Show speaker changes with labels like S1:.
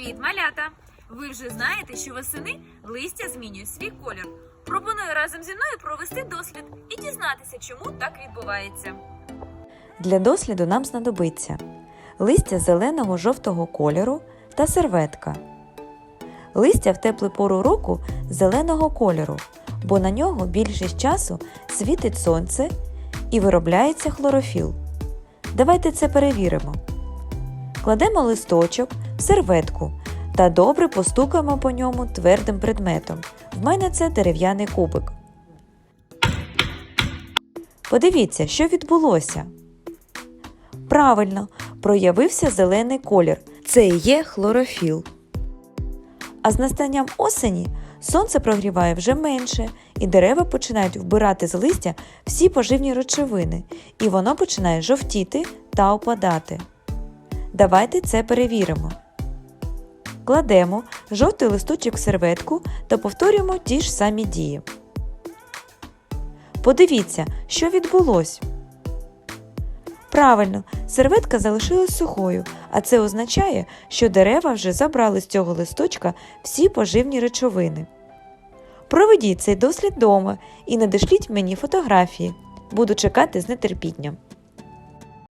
S1: Привіт, малята! Ви вже знаєте, що восени листя змінює свій колір. Пропоную разом зі мною провести дослід і дізнатися, чому так відбувається.
S2: Для досліду нам знадобиться листя зеленого жовтого кольору та серветка. Листя в теплу пору року зеленого кольору, бо на нього більшість часу світить сонце і виробляється хлорофіл. Давайте це перевіримо. Кладемо листочок серветку та добре постукаємо по ньому твердим предметом. В мене це дерев'яний кубик. Подивіться, що відбулося. Правильно, проявився зелений колір. Це і є хлорофіл. А з настанням осені сонце прогріває вже менше, і дерева починають вбирати з листя всі поживні речовини, і воно починає жовтіти та опадати. Давайте це перевіримо. Кладемо жовтий листочок в серветку та повторюємо ті ж самі дії. Подивіться, що відбулось. Правильно, серветка залишилась сухою, а це означає, що дерева вже забрали з цього листочка всі поживні речовини. Проведіть цей дослід вдома і надішліть мені фотографії. Буду чекати з нетерпінням.